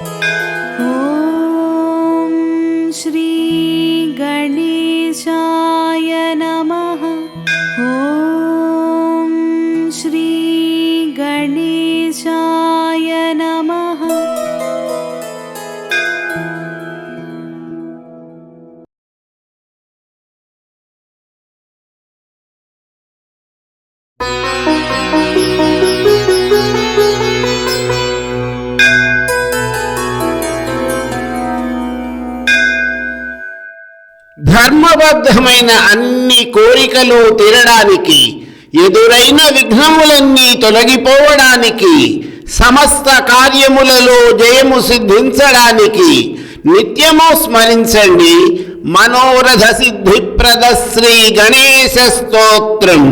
you ధర్మబద్ధమైన అన్ని కోరికలు తీరడానికి ఎదురైన విఘ్నములన్నీ తొలగిపోవడానికి సమస్త కార్యములలో జయము సిద్ధించడానికి నిత్యము స్మరించండి. మనోరథ సిద్ధిప్రద శ్రీ గణేశ స్తోత్రం.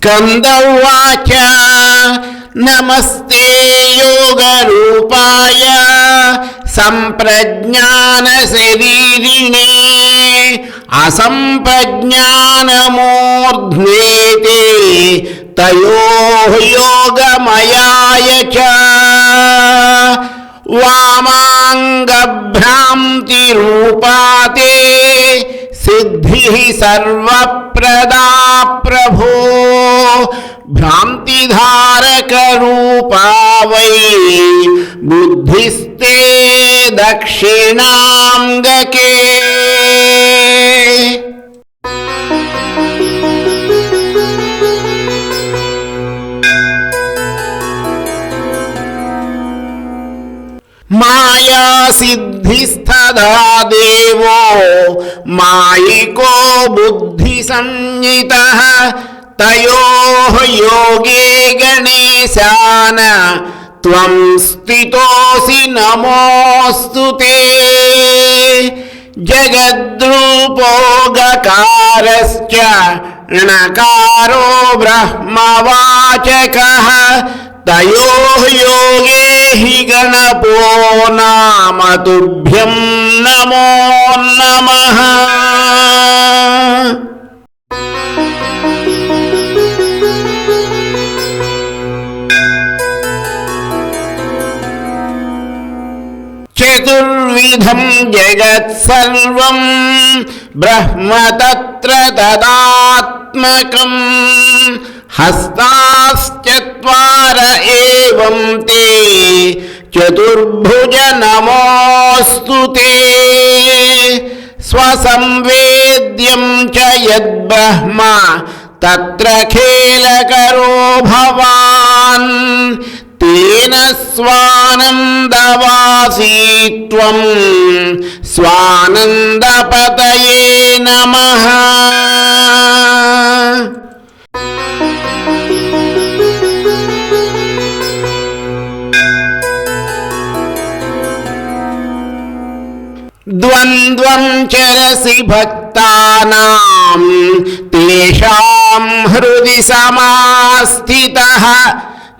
स्कंद उवाच नमस्ते संप्रज्ञान शरीरिणे असंप्रज्ञान ते तयोः योगमयाय च। भ्रांति रूपाते बुद्धि सर्वप्रदा प्रभो। भ्रान्तिधारक रूपा वै बुद्धिस्ते दक्षिणाङ्गके। మాయా సిద్ధిస్తదా దేవో మాయికో బుద్ధి సంయుత తయో యోగే గణేశాన త్వం స్థితోసి నమోస్తు జగద్రూపోగకారశ్చ బ్రహ్మవాచక తయో హి గణపో నామతుభ్యం నమో నమ. చతుర్విధం జగత్సర్వం బ్రహ్మ తత్ర తదాత్మకం. హస్తాశ్చర ఏం తే? చతుర్భుజ నమోస్తు స్వసంవేద్యం చ యద్బ్రహ్మ తత్ర ఖేలకరో భవాన్. తేన స్వానందవాసీ త్వం స్వానందపతయే నమః. द्वंद्व चरसि भक्ता हृदय हृदि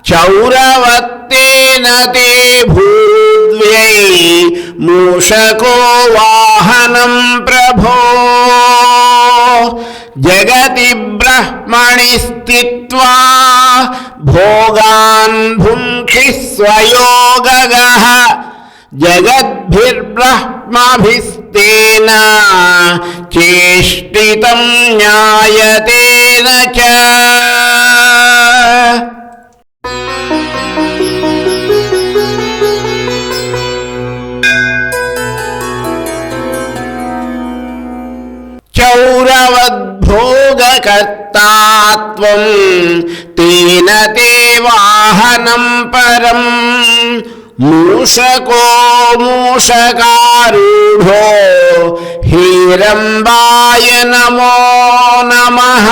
चौरवत्न ते भूद्व्यै मूषको वाहनं प्रभो। जगति ब्रह्मणि स्थित्वा भोगान् भुङ्क्षि जगद्भिर्ब्रह्म ఆత్మాభిస్తేన చేష్టితం న్యాయతేన చ. చౌరవద్భోగకర్తాత్వం తేన తే వాహనం పరం. మూషకో మూషకారూఢో హీరంబాయ నమో నమః.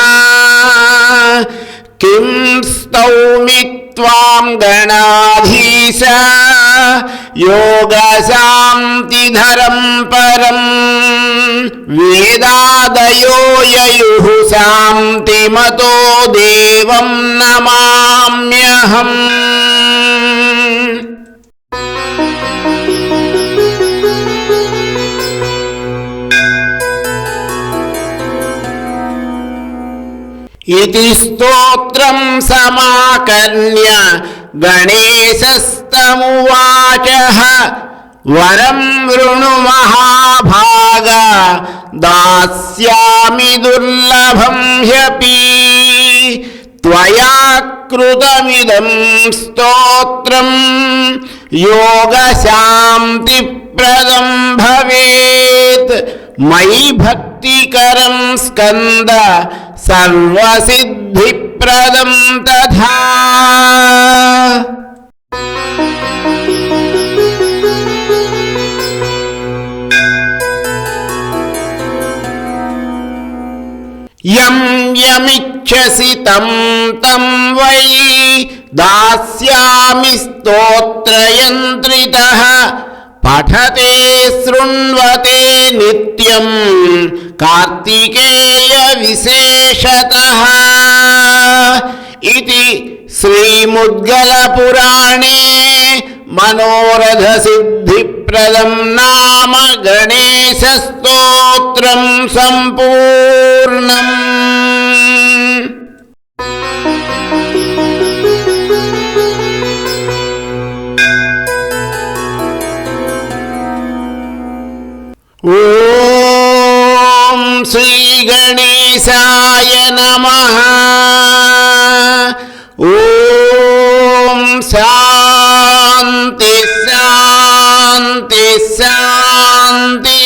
కిం స్తౌమి త్వాం గణాధీశ. యోగశాంతిధరం పరం. వేదాదయో యయుః శాంతిమతో దేవం నమామ్యహం. इति स्तोत्रं समाकर्ण्य गणेशस्तमुवाचः। वरं वृणु महाभाग। दास्यामि दुर्लभं ह्यपि। त्वया कृतमिदं स्तोत्रं। योगशान्तिप्रदं भवेत्। मयि भक्तिकरं स्कन्द। సర్వసిద్ధిప్రదం తథా యం యమిచ్చసి తం తం వై దాస్యామి స్తోత్రయంత్రిత स्तोत्रयन्त्रितः पठते शृण्वते नित्यं कार्तिकेयविशेषतः इति श्रीमुद्गलपुराणे मनोरथसिद्धिप्रदं नाम गणेशस्तोत्रं सम्पूर्णम् ఓం శ్రీ గణేశాయ నమ. ఓం శాంతి శాంతి శాంతి.